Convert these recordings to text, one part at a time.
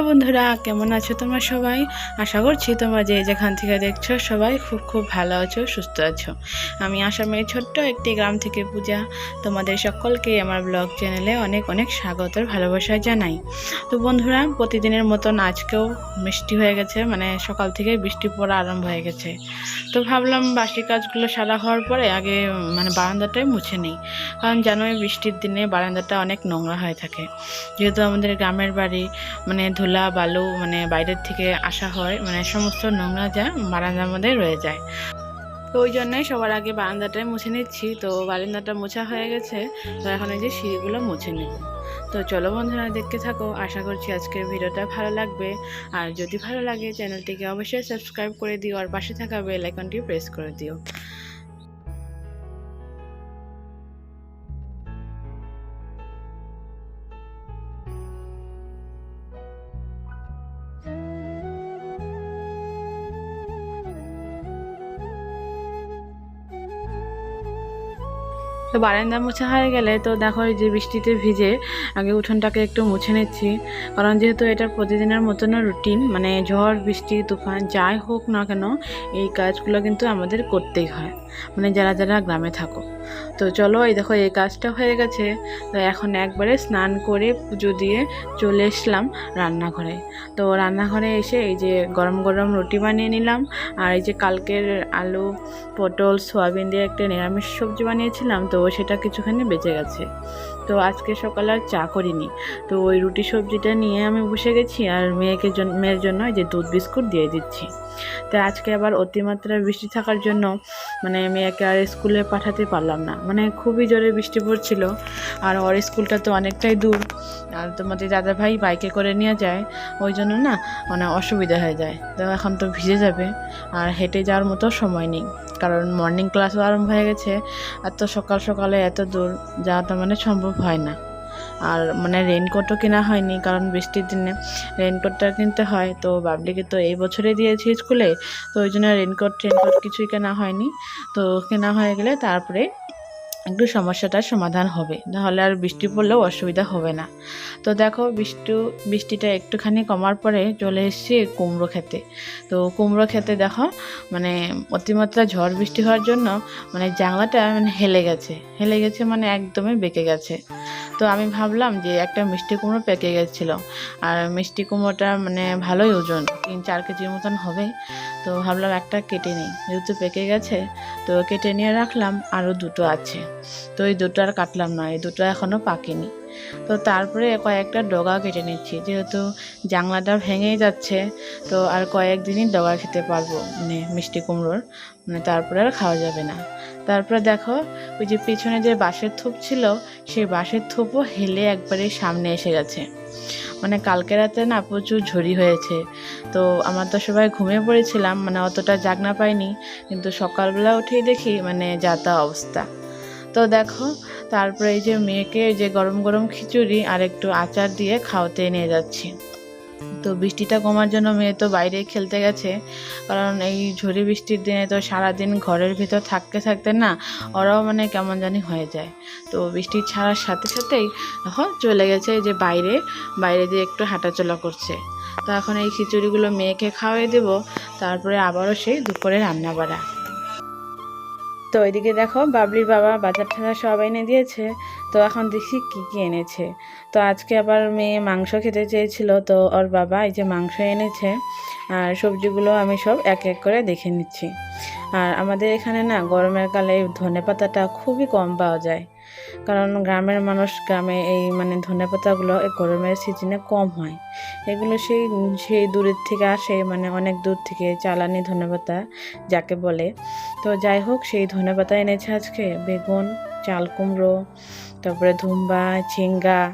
বন্ধুরা, কেমন আছো তোমরা সবাই? আশা করছি তোমরা যে যেখান থেকে দেখছ সবাই খুব খুব ভালো আছো, সুস্থ আছো। আমি আসামের ছোট্ট একটি গ্রাম থেকে পূজা। তোমাদের সকলকে আমার ব্লগ চ্যানেলে অনেক অনেক স্বাগতর ভালোবাসা জানাই। তো বন্ধুরা, প্রতিদিনের মতন আজকেও বৃষ্টি হয়ে গেছে মানে সকাল থেকে বৃষ্টি পড়া আরম্ভ হয়ে গেছে। তো ভাবলাম বাসি কাজগুলো সারা হওয়ার পরে আগে মানে বারান্দাটাই মুছে নিই। কারণ জানোই বৃষ্টির দিনে বারান্দাটা অনেক নোংরা হয়ে থাকে। যেহেতু আমাদের গ্রামের বাড়ি মানে ধুলা বালু মানে বাইরের থেকে আসা হয় মানে সমস্ত নোংরা যা বারান্দার মধ্যে রয়ে যায়। তো ওই জন্যই সবার আগে বারান্দাটাই মুছে নিচ্ছি। তো বারান্দাটা মোছা হয়ে গেছে, তো এখন এই যে সিঁড়িগুলো মুছে নেব। তো চলো বন্ধুরা, দেখতে থাকো। আশা করছি আজকের ভিডিওটা ভালো লাগবে। আর যদি ভালো লাগে, চ্যানেলটিকে অবশ্যই সাবস্ক্রাইব করে দিও। আর পাশে থাকা বেল আইকনটি প্রেস করে দিও। তো বারান্দা মোছা হয়ে গেলে তো দেখো এই যে বৃষ্টিতে ভিজে আগে উঠোনটাকে একটু মুছে নিচ্ছি। কারণ যেহেতু এটা প্রতিদিনের মতন রুটিন মানে ঝড়, বৃষ্টি, তুফান, যাই হোক না কেন, এই কাজগুলো কিন্তু আমাদের করতেই হয়। মানে যারা যারা গ্রামে থাকো। তো চলো এই দেখো, এই কাজটা হয়ে গেছে। তো এখন একবারে স্নান করে পুজো দিয়ে চলে এসলাম রান্নাঘরে। তো রান্নাঘরে এসে এই যে গরম গরম রুটি বানিয়ে নিলাম। আর এই যে কালকের আলু, পটল, সোয়াবিন দিয়ে একটা নিরামিষ সবজি বানিয়েছিলাম, তো সেটা কিছুখানি বেঁচে গেছে। তো আজকে সকালে আর চা করিনি। তো ওই রুটি সবজিটা নিয়ে আমি বসে গেছি আর মেয়েকে মেয়ের জন্য যে দুধ বিস্কুট দিয়ে দিচ্ছি। তো আজকে আবার অতিমাত্রায় বৃষ্টি থাকার জন্য মানে মেয়েকে আর স্কুলে পাঠাতে পারলাম না। মানে খুবই জোরে বৃষ্টি পড়ছিল আর ওর স্কুলটা তো অনেকটাই দূর। আর তোমাদের দাদা ভাই বাইকে করে নিয়ে যায়, ওই জন্য না মানে অসুবিধা হয়ে যায়। তো এখন তো ভিজে যাবে আর হেঁটে যাওয়ার মতো সময় নেই। কারণ মর্নিং ক্লাসও আরম্ভ হয়ে গেছে, আর তো সকাল সকালে এত দূর যাওয়াটা মানে সম্ভব হয় না। আর মানে রেনকোটও কেনা হয়নি, কারণ বৃষ্টির দিনে রেনকোটটা কিনতে হয়, তো বাবলিকে তো এই বছরে দিয়েছি স্কুলে, তো ওই জন্য রেনকোট টেনকোট কিছুই কেনা হয়নি। তো কেনা হয়ে গেলে তারপরে একটু সমস্যাটার সমাধান হবে। নাহলে আর বৃষ্টি পড়লেও অসুবিধা হবে না। তো দেখো, বৃষ্টি, বৃষ্টিটা একটুখানি কমার পরে চলে এসেছি কুমড়ো খেতে তো কুমড়ো খেতে দেখো মানে অতিমাত্রা ঝড় বৃষ্টি হওয়ার জন্য মানে জানলাটা মানে হেলে গেছে। হেলে গেছে মানে একদমই বেঁকে গেছে। তো আমি ভাবলাম যে একটা মিষ্টি কুমড়ো পেকে গেছিল। আর মিষ্টি কুমড়োটা মানে ভালোই ওজন, তিন চার কেজির মতন হবে। তো ভাবলাম একটা কেটে নিই, যেহেতু পেকে গেছে, তো কেটে নিয়ে রাখলাম, আরও দুটো আছে। তো এই দুটো আর কাটলাম না, এই দুটো এখনও পাকেনি। তো তারপরে কয়েকটা ডগা কেটে নিচ্ছি, যেহেতু জাংলাটা ভেঙেই যাচ্ছে, তো আর কয়েকদিনই ডগা খেতে পারব মানে মিষ্টি কুমড়োর মানে তারপরে আর খাওয়া যাবে না। তারপরে দেখো, ওই যে পিছনে যে বাঁশের থোপ ছিল, সেই বাঁশের থোপও হেলে একবারে সামনে এসে গেছে। মানে কালকে রাতে না প্রচুর ঝড়ি হয়েছে। তো আমার তো সবাই ঘুমিয়ে পড়েছিলাম মানে অতটা জাগনা পাইনি, কিন্তু সকালবেলা উঠেই দেখি মানে যাতা অবস্থা। তো দেখো, তারপরে এই যে মেয়েকে যে গরম গরম খিচুড়ি আর একটু আচার দিয়ে খাওয়াতে নিয়ে যাচ্ছি। তো বৃষ্টিটা কমার জন্য মেয়ে তো বাইরে খেলতে গেছে। কারণ এই ঝড়ি বৃষ্টির দিনে তো সারাদিন ঘরের ভিতর থাকতে থাকতে না ওরাও মানে কেমন জানি হয়ে যায়। তো বৃষ্টি ছাড়ার সাথে সাথেই এখন চলে গেছে যে বাইরে বাইরে দিয়ে একটু হাঁটাচলা করছে। তো এখন এই খিচুড়িগুলো মেয়েকে খাওয়াই দেবো, তারপরে আবারও সেই দুপুরে রান্না বাড়া তো ওইদিকে দেখো বাবলির বাবা বাজার টাজার সব এনে দিয়েছে। তো এখন দেখি কি কি এনেছে। তো আজকে আবার মেয়ে মাংস খেতে চেয়েছিল, তো ওর বাবা এই যে মাংস এনেছে আর সবজিগুলো আমি সব এক এক করে দেখে নিচ্ছি। আর আমাদের এখানে না গরমের কালে ধনে পাতাটা খুবই কম পাওয়া যায়। কারণ গ্রামের মানুষ গ্রামে এই মানে ধনে পাতাগুলো এই গরমের সিজনে কম হয়। এগুলো সেই সেই দূরের থেকে আসে মানে অনেক দূর থেকে চালানি ধনে পাতা যাকে বলে। তো যাই হোক, সেই ধনে পাতা এনেছে আজকে, বেগুন, চাল কুমড়ো তারপরে ধুম্বা, ঝিঙ্গা,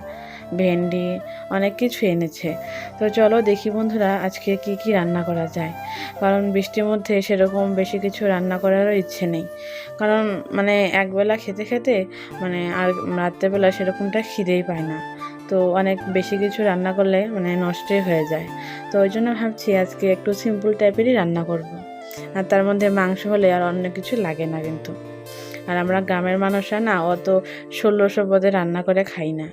ভেন্ডি অনেক কিছু এনেছে। তো চলো দেখি বন্ধুরা আজকে কি কি রান্না করা যায়। কারণ বৃষ্টির মধ্যে সেরকম বেশি কিছু রান্না করারও ইচ্ছে নেই। কারণ মানে একবেলা খেতে খেতে মানে আর রাত্রেবেলা সেরকমটা খিদেই পায় না। তো অনেক বেশি কিছু রান্না করলে মানে নষ্টই হয়ে যায়। তো ওই জন্য ভাবছি আজকে একটু সিম্পল টাইপেরই রান্না করব। আর তার মধ্যে মাংস হলে আর অন্য কিছু লাগে না কিন্তু। আর আমরা গ্রামের মানুষরা না, অত ষোলোশো পদে রান্না করে খাই না।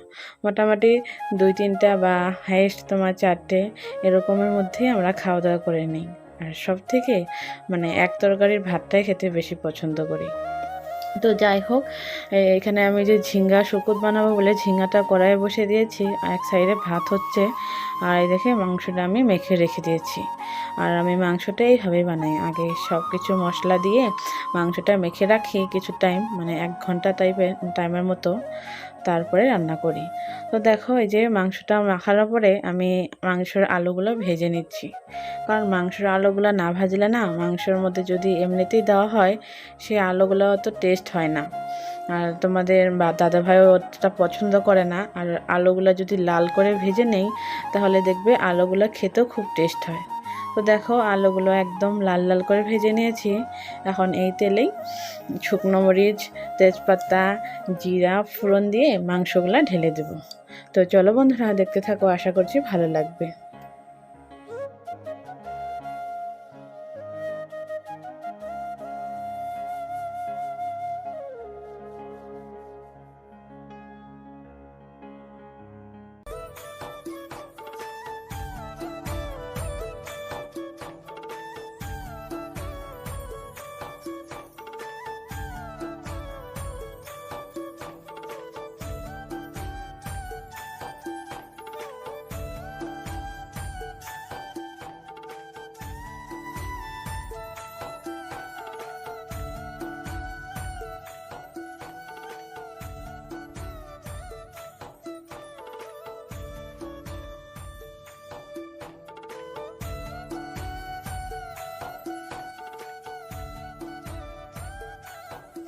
মোটামুটি দুই তিনটা বা হাইয়েস্ট তোমার চারটে এরকমের মধ্যেই আমরা খাওয়া দাওয়া করে নিই। আর সব থেকে মানে এক তরকারির ভাতটাই খেতে বেশি পছন্দ করি। তো যাই হোক এখানে আমি যে ঝিঙ্গা শুকুত বানাবো বলে ঝিঙ্গাটা কড়াইয়ে বসে দিয়েছি, আর এক সাইডে ভাত হচ্ছে। আর এই দেখে মাংসটা আমি মেখে রেখে দিয়েছি। আর আমি মাংসটা এইভাবেই বানাই। আগে সব কিছু মশলা দিয়ে মাংসটা মেখে রাখি কিছু টাইম মানে এক ঘণ্টা টাইপের টাইমের মতো। তারপরে রান্না করি। তো দেখো, এই যে মাংসটা মাখার পরে আমি মাংসের আলুগুলো ভেজে নিচ্ছি। কারণ মাংসের আলুগুলো না ভাজলে না মাংসের মধ্যে যদি এমনিতেই দেওয়া হয়, সেই আলুগুলো অত টেস্ট হয় না। আর তোমাদের বা দাদাভাইও অতটা পছন্দ করে না। আর আলুগুলো যদি লাল করে ভেজে নেই, তাহলে দেখবে আলুগুলো খেতেও খুব টেস্ট হয়। তো দেখো, আলুগুলো একদম লাল লাল করে ভেজে নিয়েছি। এখন এই তেলেই শুকনো মরিচ, তেজপাতা, জিরা, ফোড়ন দিয়ে মাংসগুলো ঢেলে দেবো। তো চলো বন্ধুরা, দেখতে থাকো, আশা করছি ভালো লাগবে।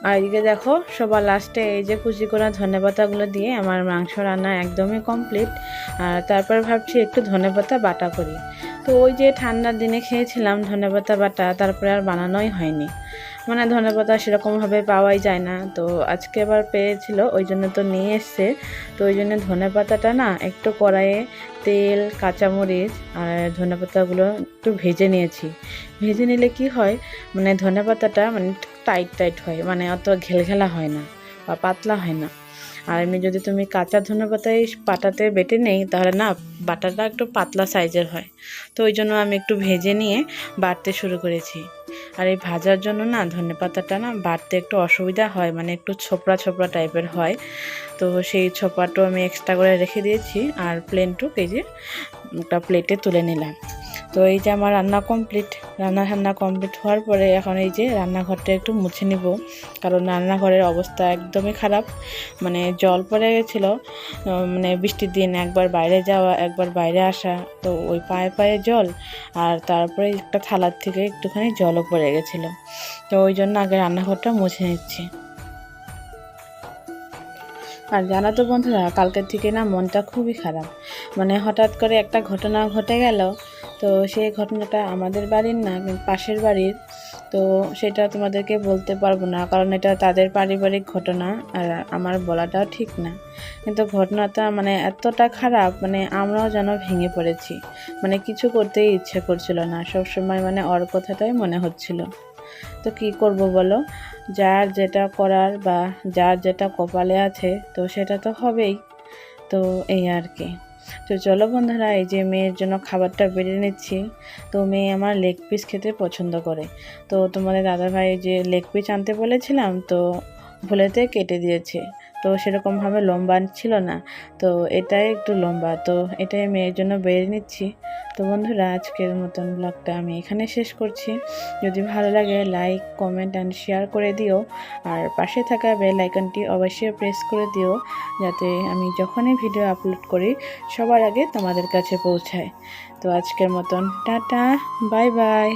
আর এদিকে দেখো, সবার লাস্টে এই যে কুচি করা ধনে পাতাগুলো দিয়ে আমার মাংস রান্না একদমই কমপ্লিট আর তারপর ভাবছি একটু ধনে পাতা বাটা করি। তো ওই যে ঠান্ডার দিনে খেয়েছিলাম ধনে পাতা বাটা, তারপরে আর বানানোই হয়নি। মানে ধনে পাতা সেরকমভাবে পাওয়াই যায় না। তো আজকে আবার পেয়েছিল, ওই জন্য তো নিয়ে এসছে। তো ওই জন্য ধনে পাতাটা না একটু কড়াইয়ে তেল, কাঁচামরিচ আর ধনে পাতাগুলো একটু ভেজে নিয়েছি। ভেজে নিলে কি হয় মানে ধনে পাতাটা মানে টাইট টাইট হয়। মানে অত ঘেলঘেলা হয় না বা পাতলা হয় না। আর এমনি যদি তুমি কাঁচা ধনে পাতায় পাটাতে বেটে নেই, তাহলে না বাটাটা একটু পাতলা সাইজের হয়। তো ওই জন্য আমি একটু ভেজে নিয়ে বাড়তে শুরু করেছি। আর এই ভাজার জন্য না ধনে পাতাটা না বাড়তে একটু অসুবিধা হয় মানে একটু ছোপড়া ছোপড়া টাইপের হয়। তো সেই ছোপাটাও আমি এক্সট্রা করে রেখে দিয়েছি আর প্লেনটুক এই যে একটা প্লেটে তুলে নিলাম। তো এই যে আমার রান্না কমপ্লিট রান্না ঠান্না কমপ্লিট হওয়ার পরে এখন এই যে রান্নাঘরটা একটু মুছে নিব। কারণ রান্নাঘরের অবস্থা একদমই খারাপ। মানে জল পড়ে গেছিল মানে বৃষ্টির দিন একবার বাইরে যাওয়া, একবার বাইরে আসা, তো ওই পায়ে পায়ে জল আর তারপরে একটা থালার থেকে একটুখানি জলও পড়ে গেছিল। তো ওই জন্য আগে রান্নাঘরটা মুছে নিচ্ছি। আর জানা তো বন্ধুরা, কালকের থেকে না মনটা খুবই খারাপ। মানে হঠাৎ করে একটা ঘটনা ঘটে গেল তো সেই ঘটনাটা আমাদের বাড়ির না পাশের বাড়ির। তো সেটা তোমাদেরকে বলতে পারব না, কারণ এটা তাদের পারিবারিক ঘটনা আর আমার বলাটাও ঠিক না। কিন্তু ঘটনাটা মানে এতটা খারাপ মানে আমরাও যেন ভেঙে পড়েছি। মানে কিছু করতেই ইচ্ছে করছিল না সব সময় মানে ওর কথাটাই মনে হচ্ছিল। তো কি করব বলো? যার যেটা করার বা যার যেটা কপালে আছে, তো সেটা তো হবেই। তো এই আর কি। তো চলো বন্ধুরা, এই যে মেয়ের জন্য খাবারটা বেড়ে নিচ্ছি। তো মেয়ে আমার লেগ পিস খেতে পছন্দ করে। তো তোমাদের দাদাভাই যে লেগ পিস আনতে বলেছিলাম, তো ভুলেতে কেটে দিয়েছে। তো সেরকমভাবে লম্বা ছিল না। তো এটাই একটু লম্বা। তো এটাই মেয়ের জন্য বেড়ে নিচ্ছি। তো বন্ধুরা, আজকের মতন ব্লগটা আমি এখানে শেষ করছি। যদি ভালো লাগে লাইক কমেন্ট অ্যান্ড শেয়ার করে দিও। আর পাশে থাকা বেল আইকনটি অবশ্যই প্রেস করে দিও, যাতে আমি যখনই ভিডিও আপলোড করি, সবার আগে তোমাদের কাছে পৌঁছায়। তো আজকের মতন, টাটা বাই বাই